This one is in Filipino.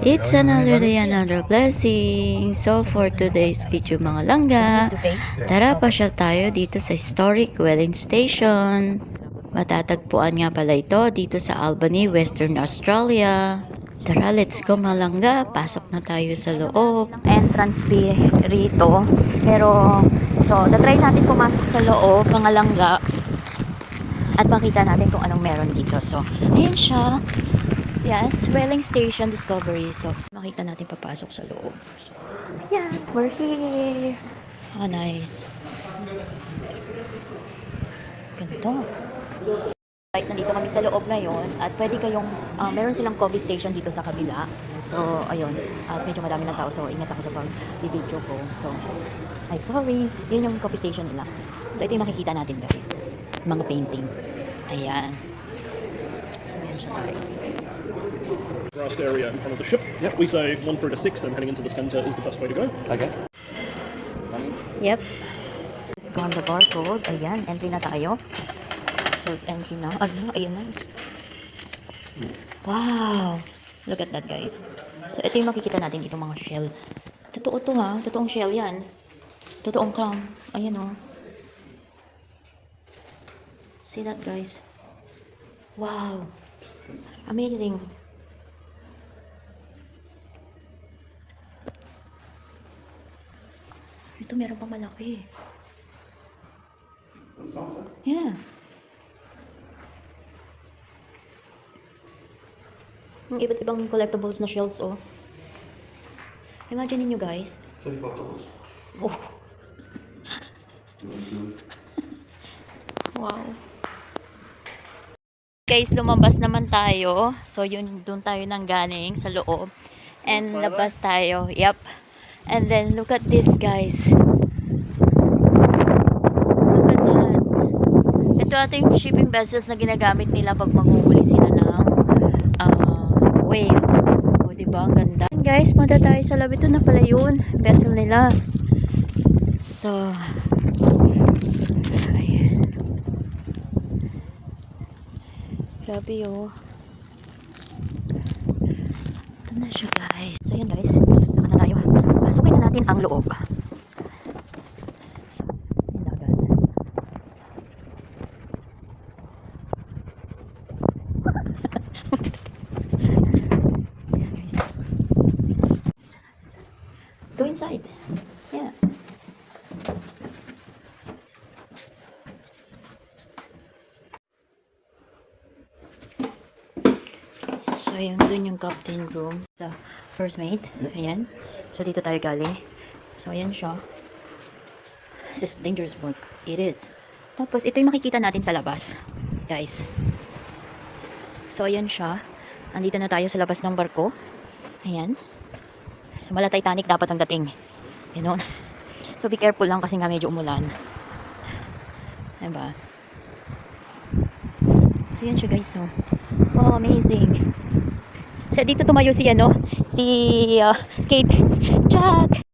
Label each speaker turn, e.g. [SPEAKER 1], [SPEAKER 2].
[SPEAKER 1] It's another day, another blessing. So for today's video mga langga, tara pasyal tayo dito sa historic Welling Station. Matatagpuan nga pala ito dito sa Albany, Western Australia. Tara, let's go mga langga. Pasok na tayo sa loob.
[SPEAKER 2] entrance fee rito. Pero, so, tatry natin pumasok sa loob, mga langga. At makita natin kung anong meron dito. So, ayan siya. Yes, Welling Station Discovery. So, makita natin pagpasok sa loob. So, yeah, we're here. Ah, nice. Ganito. Guys, nandito kami sa loob ngayon at pwede kayong, ah, meron silang coffee station dito sa kabila. So, ayun, at medyo madami ng tao so ingat ako sa pag-video ko. So, ay sorry, yun yung coffee station nila. So, ito yung makikita natin guys, mga painting. Ayan. Siya guys.
[SPEAKER 3] grassed area in front of the ship. Yep. We say one through to six, then heading into the centre is the best way to go.
[SPEAKER 4] Okay.
[SPEAKER 2] Yep. Just go on the barcode. Ayan, entry na tayo. So, it's entry na. Ano, ayan na. Wow! Look at that, guys. So, ito yung makikita natin dito mga shell. Totoo to ha. Totoong shell yan. Totoong clown. Ayan o. See that, guys? Wow! Amazing. Ito meron pang malaki. Yeah. Ang iba't ibang collectibles na shells, oh. Imagine niyo guys. Oh. wow. Guys, lumabas naman tayo. So, yun, doon tayo nang galing sa loob. And labas tayo. Yep. And then, look at this, guys. Look at that. Ito ata yung shipping vessels na ginagamit nila pag manguhuli sila ng uh, whale. O, diba? Ang ganda. Guys, punta tayo sa. Ito na pala yun. Vessel nila. So, ayan. Grabe oh. Ito na siya guys. So yan guys. Saka na tayo. Pasukin na natin ang loob. So. Go inside. Yeah. So, ayan, dun yung captain room. The first mate. Ayan. So, dito tayo galing. So, ayan siya. This is dangerous work. It is. Tapos, ito yung makikita natin sa labas. Guys. So, ayan siya. Andito na tayo sa labas ng barko. Ayan. So, mala Titanic dapat ang dating. You know? So, be careful lang kasi nga medyo umulan. Diba? So, yan siya guys. So, wow, amazing. So, dito tumayo si ano, si uh, Kate Jack.